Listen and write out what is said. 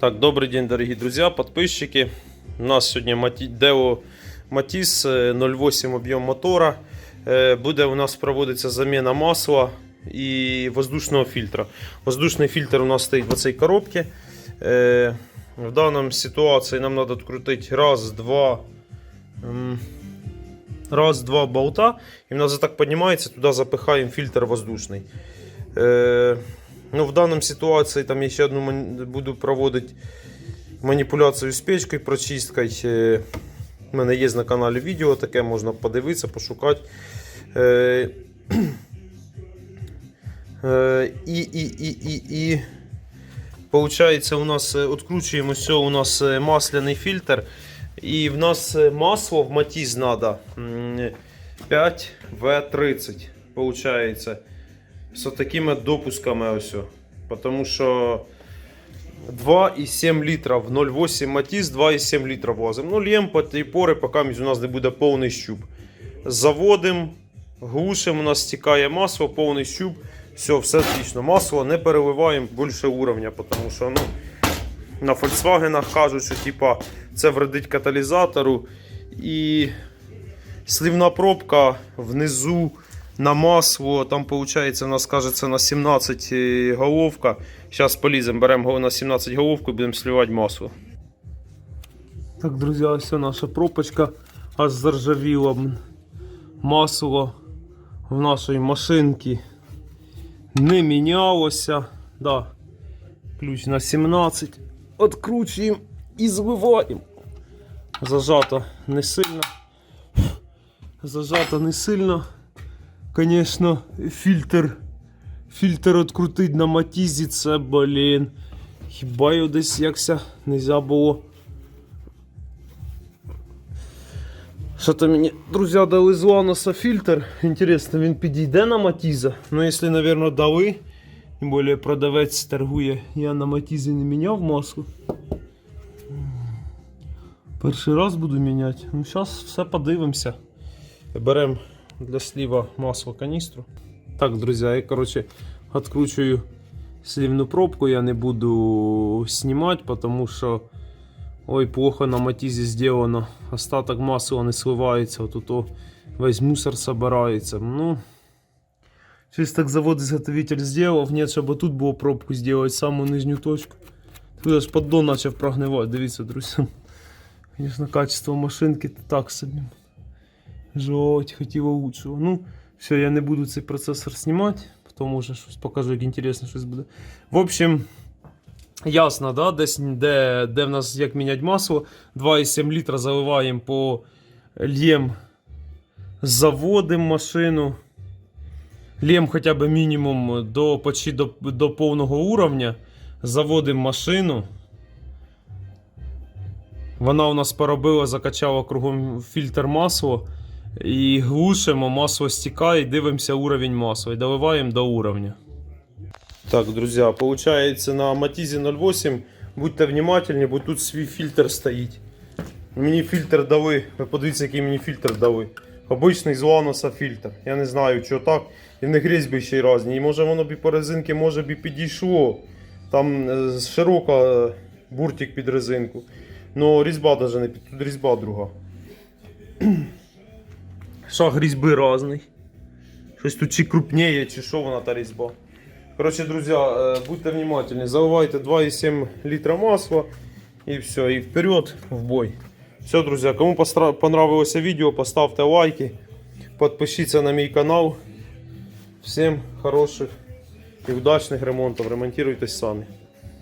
Так, добрый день, дорогие друзья, подписчики. У нас сьогодні Матіс е, 0,8 об'єм мотора. Е, Буде у нас проводиться заміна масла і воздушного фільтра. Воздушний фільтр у нас стоїть в цій коробці. Е, В даній ситуації нам треба відкрутити раз, два. Раз, два болта. І в нас так піднімається, туди запихаємо фільтр воздушний. Е, Ну, в даній ситуації там я ще одну буду проводити маніпуляцію з печкою, прочисткою. Е, У мене є на каналі відео таке, можна подивитися, пошукати. Е, е, І, і, і, і, і. Получається, у нас е, відкручуємо все, у нас е, масляний фільтр. І в нас е, масло в матіз треба 5В30. Получається з такими допусками ось. Потому що 2,7 літра в 0,8 матіз, 2,7 літра влазимо. Ну, лємо по тій пори, поки у нас не буде повний щуп. Заводимо, глушимо, у нас стікає масло, повний щуп. Все, все отлично. Масло не переливаємо більше уровня, тому що ну, на Volkswagen кажуть, що типа, це вредить каталізатору. І слівна пробка внизу на масло. Там виходить, у нас кажеться на 17 е, головка. Зараз поліземо, беремо на 17 головку і будемо сливати масло. Так, друзі, ось наша пробочка аж заржавіла. Масло в нашій машинці не мінялося. Да. Ключ на 17. Откручуємо і зливаємо. Зажато не сильно. Зажато не сильно. Конечно, фільтр. Фільтр відкрутить на матізі, це, блін. Хіба його десь якся нельзя було. Що то мені, друзі, дали з Ланоса фільтр. Інтересно, він підійде на матіза. Ну, якщо, мабуть, дали. Тим більше продавець торгує. Я на матізі не міняв масло. Перший раз буду міняти. Ну, зараз все подивимося. Беремо для слива масло каністру. Так, друзі, я, коротше, відкручую слівну пробку. Я не буду знімати, тому що ой, плохо на матізі зроблено. Остаток масла не сливається. Отут о, весь мусор собирається. Ну, Щось так завод-изготовитель зробив. Ні, щоб тут було пробку зробити, саму нижню точку. Тут аж поддон почав прогнивати. Дивіться, друзі. Звісно, качество машинки так собі. Жуть, хотіло лучшего. Ну, все, я не буду цей процесор знімати, потім уже щось покажу, як інтересно щось буде. В общем, ясно, да? Десь, де, де в нас як міняти масло. 2,7 літра заливаємо по лєм, заводимо машину. Лєм хоча б мінімум до, почти до, до повного уровня. Заводимо машину. Вона у нас поробила, закачала кругом фільтр масла. І глушимо, масло стікає, дивимося уровень масла і доливаємо до уровня. Так, друзі, виходить на Матізі 08. Будьте внимательні, бо тут свій фільтр стоїть. Мені фільтр дали. Ви подивіться, який мені фільтр дали. Обичний з Ланоса фільтр. Я не знаю, що так. І в них різьби ще й різні. І може воно б і по резинки може б і підійшло. Там е, широка е, буртик під резинку. Ну різьба навіть не під тут різьба друга. Шаг різьби різний. Щось тут чи крупніє, чи що вона та різьба. Коротше, друзі, е, будьте внимательні, заливайте 2,7 літра масла і все, і вперед в бой. Все, друзі, кому понравилося відео, поставте лайки, підпишіться на мій канал. Всім хороших і удачних ремонтів. Ремонтуйтесь самі.